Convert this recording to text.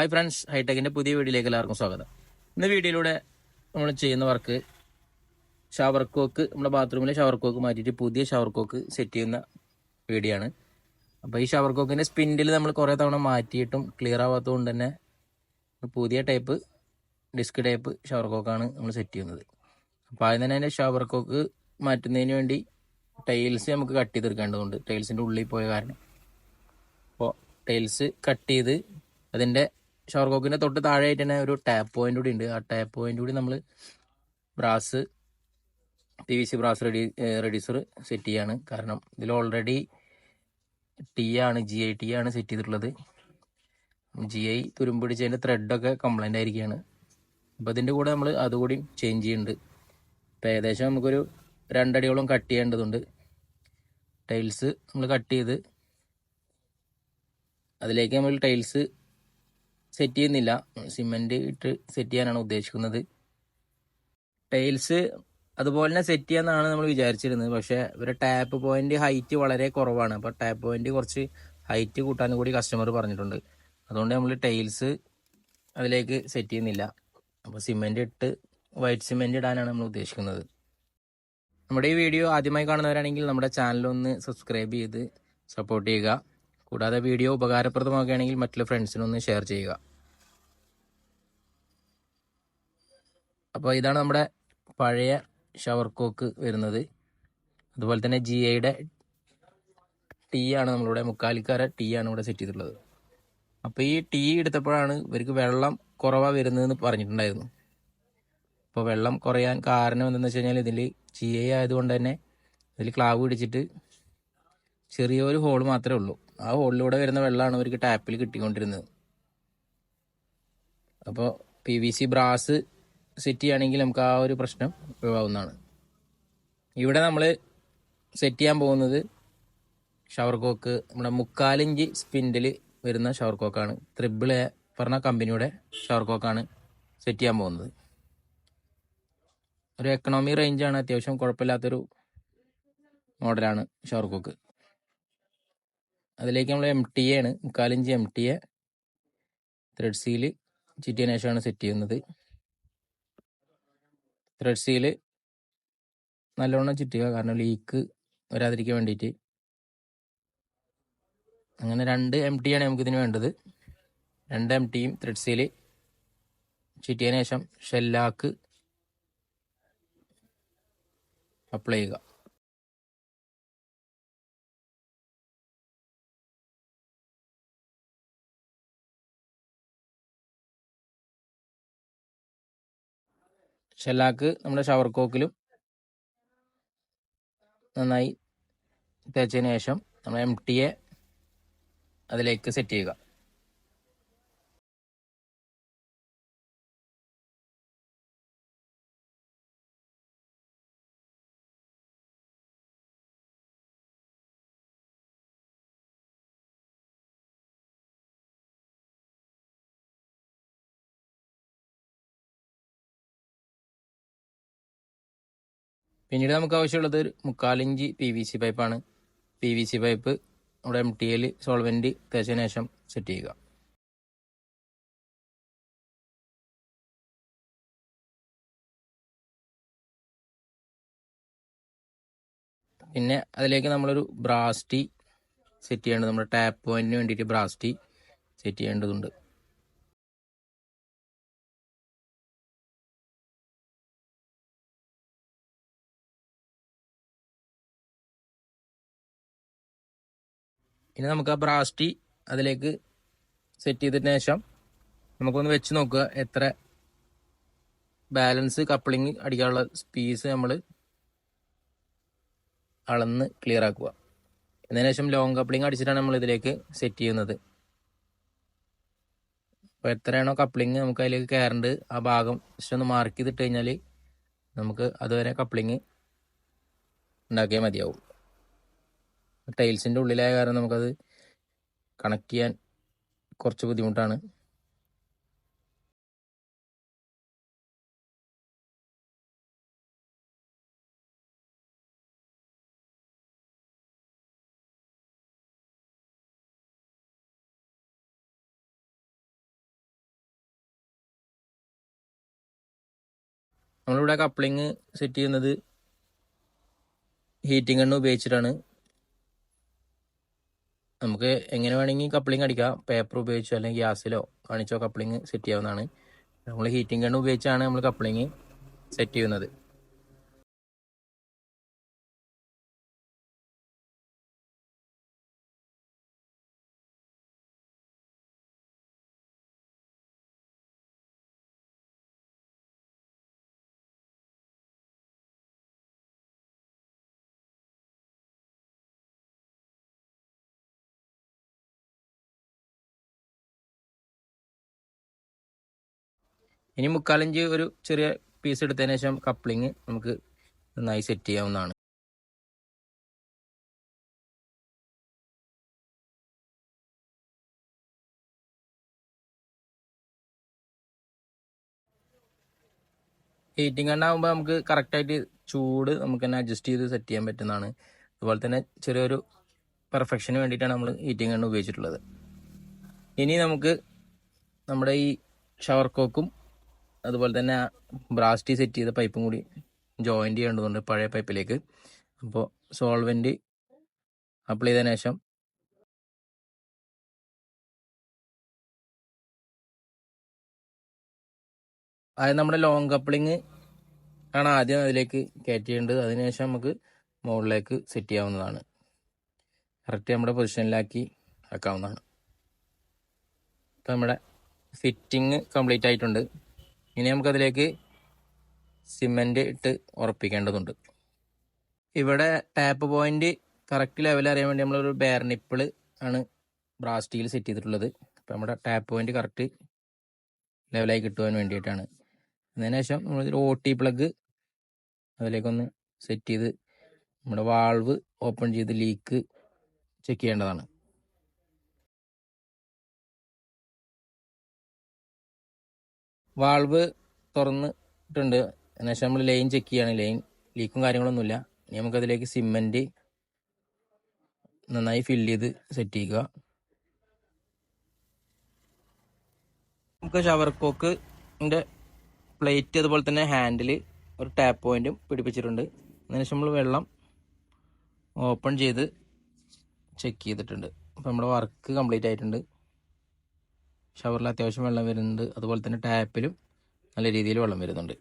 Hi friends ഹൈടെക്കിന്റെ പുതിയ വീഡിയോയിലേക്ക് എല്ലാവർക്കും സ്വാഗതം. ഇന്ന് വീഡിയോയിലൂടെ നമ്മൾ ചെയ്യുന്ന വർക്ക് ഷവർ കോക്ക് നമ്മുടെ ബാത്റൂമിലെ ഷവർ കോക്ക് മാറ്റിയിട്ട് പുതിയ ഷവർ കോക്ക് സെറ്റ് ചെയ്യുന്ന വീഡിയോ ആണ്. അപ്പോൾ ഈ ഷവർ കോക്കിന്റെ സ്പിൻഡിൽ നമ്മൾ കുറേ തവണ മാറ്റിയിട്ടും ക്ലിയർ ആവാത്തതുകൊണ്ട് തന്നെ പുതിയ ടൈപ്പ് ഡിസ്ക് ടൈപ്പ് ഷവർ കോക്കാണ് നമ്മൾ സെറ്റ് ചെയ്യുന്നത്. അപ്പോൾ ആദ്യം തന്നെ അതിന്റെ ഷവർ കോക്ക് മാറ്റുന്നതിന് വേണ്ടി ടൈൽസ് നമുക്ക് കട്ട് ചെയ്തെടുക്കേണ്ടതുണ്ട്. ടൈൽസിന്റെ ഉള്ളിൽ പോയ കാരണം. അപ്പോൾ ടൈൽസ് കട്ട് ചെയ്ത് അതിന്റെ ഷവർ കോക്കിന്റെ തൊട്ട് താഴെയായിട്ട് തന്നെ ഒരു ടാപ്പ് പോയിന്റ് കൂടി ഉണ്ട്. ആ ടാപ്പ് പോയിന്റ് കൂടി നമ്മൾ brass P V C brass ready reducer set ചെയ്യാണ്. കാരണം ഇതിൽ ഓൾറെഡി ടി ആണ് ജി ഐ ടി ആണ് സെറ്റ് ചെയ്തിട്ടുള്ളത്. ജി ഐ തുരുമ്പിടിച്ചതിന്റെ ത്രെഡൊക്കെ കംപ്ലൈന്റ് ആയിരിക്കുകയാണ് അപ്പോൾ അതിന്റെ കൂടെ നമ്മൾ അതുകൂടി ചേഞ്ച് ചെയ്യുന്നുണ്ട് ഇപ്പോൾ ഏകദേശം നമുക്കൊരു രണ്ടടിയോളം കട്ട് ചെയ്യേണ്ടതുണ്ട്. ടൈൽസ് നമ്മൾ കട്ട് ചെയ്ത് അതിലേക്ക് നമ്മൾ ടൈൽസ് സെറ്റ് ചെയ്യുന്നില്ല. സിമെന്റ് ഇട്ട് സെറ്റ് ചെയ്യാനാണ് ഉദ്ദേശിക്കുന്നത്. ടൈൽസ് അതുപോലെ തന്നെ സെറ്റ് ചെയ്യാന്നാണ് നമ്മൾ വിചാരിച്ചിരുന്നത്. പക്ഷേ ഇവരുടെ ടാപ്പ് പോയിന്റ് ഹൈറ്റ് വളരെ കുറവാണ്. അപ്പോൾ ടാപ്പ് പോയിന്റ് കുറച്ച് ഹൈറ്റ് കൂട്ടാനും കൂടി കസ്റ്റമർ പറഞ്ഞിട്ടുണ്ട്. അതുകൊണ്ട് നമ്മൾ ടൈൽസ് അതിലേക്ക് സെറ്റ് ചെയ്യുന്നില്ല. അപ്പോൾ സിമെന്റ് ഇട്ട് വൈറ്റ് സിമെന്റ് ഇടാനാണ് നമ്മൾ ഉദ്ദേശിക്കുന്നത്. നമ്മുടെ ഈ വീഡിയോ ആദ്യമായി കാണുന്നവരാണെങ്കിൽ നമ്മുടെ ചാനൽ ഒന്ന് സബ്സ്ക്രൈബ് ചെയ്ത് സപ്പോർട്ട് ചെയ്യുക. കൂടാതെ വീഡിയോ ഉപകാരപ്രദമാകുകയാണെങ്കിൽ മറ്റുള്ള ഫ്രണ്ട്സിനൊന്ന് ഷെയർ ചെയ്യുക. അപ്പോൾ ഇതാണ് നമ്മുടെ പഴയ ഷവർ കോക്ക് വരുന്നത്. അതുപോലെ തന്നെ ജി ഐയുടെ ടീ ആണ് നമ്മളിവിടെ മുക്കാലിക്കാര ടീ ആണ് ഇവിടെ സെറ്റ് ചെയ്തിട്ടുള്ളത്. അപ്പോൾ ഈ ടീ എടുത്തപ്പോഴാണ് ഇവർക്ക് വെള്ളം കുറവാണ് വരുന്നതെന്ന് പറഞ്ഞിട്ടുണ്ടായിരുന്നു. അപ്പോൾ വെള്ളം കുറയാൻ കാരണം എന്തെന്ന് വെച്ച് കഴിഞ്ഞാൽ ഇതിൽ ജി ഐ ആയതുകൊണ്ട് തന്നെ ഇതിൽ ക്ലാവ് പിടിച്ചിട്ട് ചെറിയൊരു ഹോൾ മാത്രമേ ഉള്ളൂ. ആ ഹോളിലൂടെ വരുന്ന വെള്ളമാണ് ഇവർക്ക് ടാപ്പിൽ കിട്ടിക്കൊണ്ടിരുന്നത്. അപ്പോൾ P V C brass set ചെയ്യുകയാണെങ്കിൽ നമുക്ക് ആ ഒരു പ്രശ്നം ഒഴിവാകുന്നതാണ് ഇവിടെ നമ്മൾ സെറ്റ് ചെയ്യാൻ പോകുന്നത് ഷവർ കോക്ക് നമ്മുടെ മുക്കാലിഞ്ച് സ്പിൻഡിൽ വരുന്ന ഷവർ കോക്കാണ് ത്രിബിൾ എ പറഞ്ഞ കമ്പനിയുടെ ഷവർ കോക്കാണ് സെറ്റ് ചെയ്യാൻ പോകുന്നത്. ഒരു എക്കണോമി റേഞ്ചാണ് അത്യാവശ്യം കുഴപ്പമില്ലാത്തൊരു മോഡലാണ് ഷവർ കോക്ക് അതിലേക്ക് നമ്മൾ എം ടി എ ആണ് മുക്കാലിഞ്ച് M T A thread seal ശേഷമാണ് സെറ്റ് ചെയ്യുന്നത്. ത്രെഡ് സീൽ നല്ലോണം ചുറ്റുക കാരണം ലീക്ക് വരാതിരിക്കാൻ വേണ്ടിയിട്ട് അങ്ങനെ രണ്ട് എം ടി ആണ് നമുക്കിതിന് വേണ്ടത്. രണ്ട് എം ടിയും ത്രെഡ് സീൽ ചുറ്റിയതിനു ശേഷം ഷെല്ലാക്ക് അപ്ലൈ ചെയ്യുക. ഷെല്ലാക്ക് നമ്മുടെ ഷവർ കോക്കിലും നന്നായി തേച്ചതിന് ശേഷം നമ്മൾ എം ടിയെ അതിലേക്ക് സെറ്റ് ചെയ്യുക. പിന്നീട് നമുക്ക് ആവശ്യമുള്ളത് ഒരു മുക്കാലിഞ്ച് പി വി സി പൈപ്പാണ് പി വി സി പൈപ്പ് നമ്മുടെ എം ടി എൽ സോൾവെന്റ് തേച്ചതിന് ശേഷം സെറ്റ് ചെയ്യുക. പിന്നെ അതിലേക്ക് നമ്മളൊരു ബ്രാസ്റ്റി സെറ്റ് ചെയ്യേണ്ടത് നമ്മുടെ ടാപ്പ് പോയിന്റിന് വേണ്ടിയിട്ട് ബ്രാസ്റ്റി സെറ്റ് ചെയ്യേണ്ടതുണ്ട്. ഇനി നമുക്ക് ആ ബ്രാസ്റ്റി അതിലേക്ക് സെറ്റ് ചെയ്തതിന് ശേഷം നമുക്കൊന്ന് വെച്ച് നോക്കുക എത്ര ബാലൻസ് കപ്ലിങ് അടിക്കാനുള്ള സ്പീസ് നമ്മൾ അളന്ന് ക്ലിയർ ആക്കുക. എന്നതിന് ശേഷം ലോങ് കപ്ലിങ് അടിച്ചിട്ടാണ് നമ്മൾ ഇതിലേക്ക് സെറ്റ് ചെയ്യുന്നത്. അപ്പോൾ എത്രയാണോ കപ്ലിങ് നമുക്ക് അതിലേക്ക് കയറേണ്ടത് ആ ഭാഗം ജസ്റ്റ് ഒന്ന് മാർക്ക് ചെയ്തിട്ട് കഴിഞ്ഞാൽ നമുക്ക് അതുവരെ കപ്ലിങ് ഉണ്ടാക്കിയാൽ മതിയാവും. ടൈൽസിന്റെ ഉള്ളിലായ കാരണം നമുക്കത് കണക്ട് ചെയ്യാൻ കുറച്ച് ബുദ്ധിമുട്ടാണ്. നമ്മളിവിടെ കപ്ലിങ് സെറ്റ് ചെയ്യുന്നത് ഹീറ്റിംഗ് എണ്ണ ഉപയോഗിച്ചിട്ടാണ്. നമുക്ക് എങ്ങനെ വേണമെങ്കിൽ കപ്ലിംഗ് അടിക്കാം. പേപ്പർ ഉപയോഗിച്ചോ അല്ലെങ്കിൽ ഗ്യാസിലോ കാണിച്ചോ കപ്ലിംഗ് സെറ്റ് ചെയ്യാവുന്നതാണ്. നമ്മൾ ഹീറ്റിംഗ് ഗൺ ഉപയോഗിച്ചാണ് നമ്മൾ കപ്ലിംഗ് സെറ്റ് ചെയ്യുന്നത്. ഇനി മുക്കാലഞ്ച് ഒരു ചെറിയ പീസ് എടുത്തതിന് ശേഷം കപ്ലിങ് നമുക്ക് നന്നായി സെറ്റ് ചെയ്യാവുന്നതാണ്. ഹീറ്റിംഗ് എണ്ണാകുമ്പോൾ നമുക്ക് കറക്റ്റായിട്ട് ചൂട് നമുക്ക് തന്നെ അഡ്ജസ്റ്റ് ചെയ്ത് സെറ്റ് ചെയ്യാൻ പറ്റുന്നതാണ്. അതുപോലെ തന്നെ ചെറിയൊരു പെർഫെക്ഷന് വേണ്ടിയിട്ടാണ് നമ്മൾ ഹീറ്റിംഗ് എണ്ണ ഉപയോഗിച്ചിട്ടുള്ളത്. ഇനി നമുക്ക് നമ്മുടെ ഈ ഷവർ കോക്കും അതുപോലെ തന്നെ ബ്രാസ്റ്റി സെറ്റ് ചെയ്ത പൈപ്പും കൂടി ജോയിന്റ് ചെയ്യേണ്ടതുണ്ട് പഴയ പൈപ്പിലേക്ക്. അപ്പോൾ സോൾവെന്റ് അപ്ലൈ ചെയ്തതിനു ശേഷം അതായത് നമ്മുടെ ലോങ് കപ്ലിങ് ആണ് ആദ്യം അതിലേക്ക് കയറ്റേണ്ടത് അതിനുശേഷം നമുക്ക് മുകളിലേക്ക് സെറ്റ് ചെയ്യാവുന്നതാണ്. കറക്റ്റ് നമ്മുടെ പൊസിഷനിലാക്കി ആക്കാവുന്നതാണ്. ഇപ്പം നമ്മുടെ ഫിറ്റിങ് കംപ്ലീറ്റ് ആയിട്ടുണ്ട്. ഇനി നമുക്കതിലേക്ക് സിമെന്റ് ഇട്ട് ഉറപ്പിക്കേണ്ടതുണ്ട്. ഇവിടെ ടാപ്പ് പോയിന്റ് കറക്റ്റ് ലെവൽ അറിയാൻ വേണ്ടി നമ്മളൊരു ബെയർ നിപ്പിൾ ആണ് സ്റ്റീൽ സെറ്റ് ചെയ്തിട്ടുള്ളത്. അപ്പോൾ നമ്മുടെ ടാപ്പ് പോയിന്റ് കറക്റ്റ് ലെവലായി കിട്ടുവാൻ വേണ്ടിയിട്ടാണ്. അതിനുശേഷം നമ്മളൊരു ഒ ടി പ്ലഗ് അതിലേക്കൊന്ന് സെറ്റ് ചെയ്ത് നമ്മുടെ വാൾവ് ഓപ്പൺ ചെയ്ത് ലീക്ക് ചെക്ക് ചെയ്യേണ്ടതാണ്. വാൾവ് തുറന്നിട്ടുണ്ട്. അതിനുശേഷം നമ്മൾ ലൈൻ ചെക്ക് ചെയ്യാണ്. ലൈൻ ലീക്കും കാര്യങ്ങളൊന്നുമില്ല. ഇനി നമുക്കതിലേക്ക് സിമെന്റ് നന്നായി ഫില്ല് ചെയ്ത് സെറ്റ് ചെയ്യുക. നമുക്ക് ഷവർ കോക്കിന്റെ പ്ലേറ്റ് അതുപോലെ തന്നെ ഹാൻഡിൽ ഒരു ടാപ്പ് പോയിന്റും പിടിപ്പിച്ചിട്ടുണ്ട്. അതിനുശേഷം നമ്മൾ വെള്ളം ഓപ്പൺ ചെയ്ത് ചെക്ക് ചെയ്തിട്ടുണ്ട്. അപ്പോൾ നമ്മുടെ വർക്ക് കംപ്ലീറ്റ് ആയിട്ടുണ്ട്. ഷവറിൽ അത്യാവശ്യം വെള്ളം വരുന്നുണ്ട്. അതുപോലെ തന്നെ ടാപ്പിലും നല്ല രീതിയിൽ വെള്ളം വരുന്നുണ്ട്.